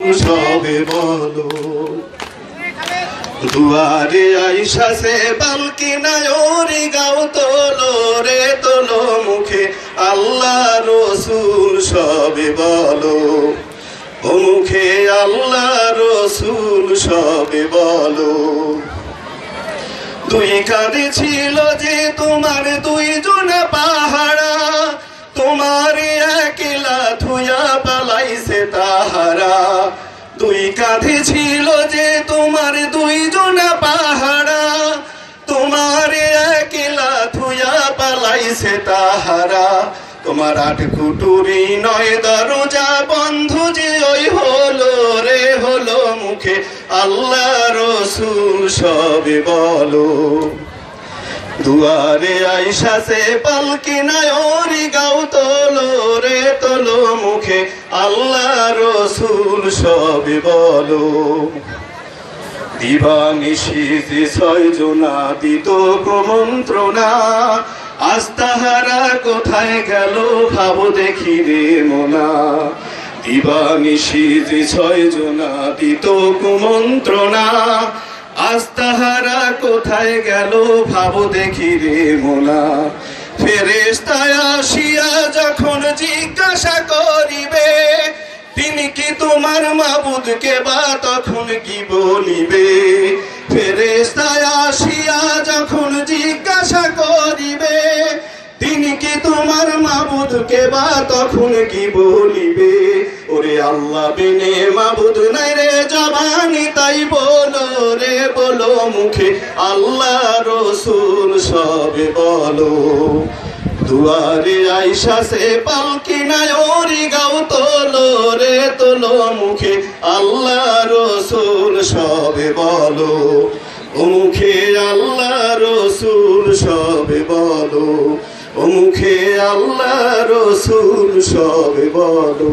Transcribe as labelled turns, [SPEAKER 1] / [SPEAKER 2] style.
[SPEAKER 1] সবে বলো, দুয়ারে আইসা সে বালকি নায়রি গাও তোলো রে তোলো মুখে। আল্লাহ রসুল সবে বলো, ও মুখে আল্লাহ রসুল সবে বলো। দুই কাঁধে ছিল যে তোমার দুইজন পাহারা তোমার দুই কাঁধে ছিল যে তোমার দুইজন পাহারা, তোমার একলা থুয়া পালাইছে তাহারা। তোমার আট কুটুরি নয় দরজা বন্ধ যে ওই হলো রে, হলো মুখে আল্লাহ রসুল সবে বলো। দুয়ারে আইসা সে পালকি নায়রি গাও তোলো রে তোলো মুখে, আল্লাহ রসুল সবে বলো। দিবানিশি যে ছয় জনা, দিত কুমন্ত্রণা আজ তাহারা কোথায় গেল ভাব দেখি রে মোনা। দিবানিশি যে ছয় জনা, দিত কুমন্ত্রণা আজ তাহারা কোথায় গেল ভাব দেখি রে মোলা। ফেরেস্তায় আসিয়া যখন জিজ্ঞাসা করিবে, তিনি কি তোমার মাবুদকে বা তখন কি বলিবে? মাবুদকে বা তখন কি বলিবে? ওরে আল্লাহ বিনে মাবুদ নাই রে জবানি, তাই বলো রে, বলো মুখে আল্লাহ রসুল সবে বলো। দুয়ারে আইসা সে পালকি নায়রি গাও তোলো রে, তোলো মুখে আল্লাহ রসুল সবে বলো। মুখে আল্লাহ রসুল সবে বলো। মুখে আল্লাহ রসুল সবে বলো।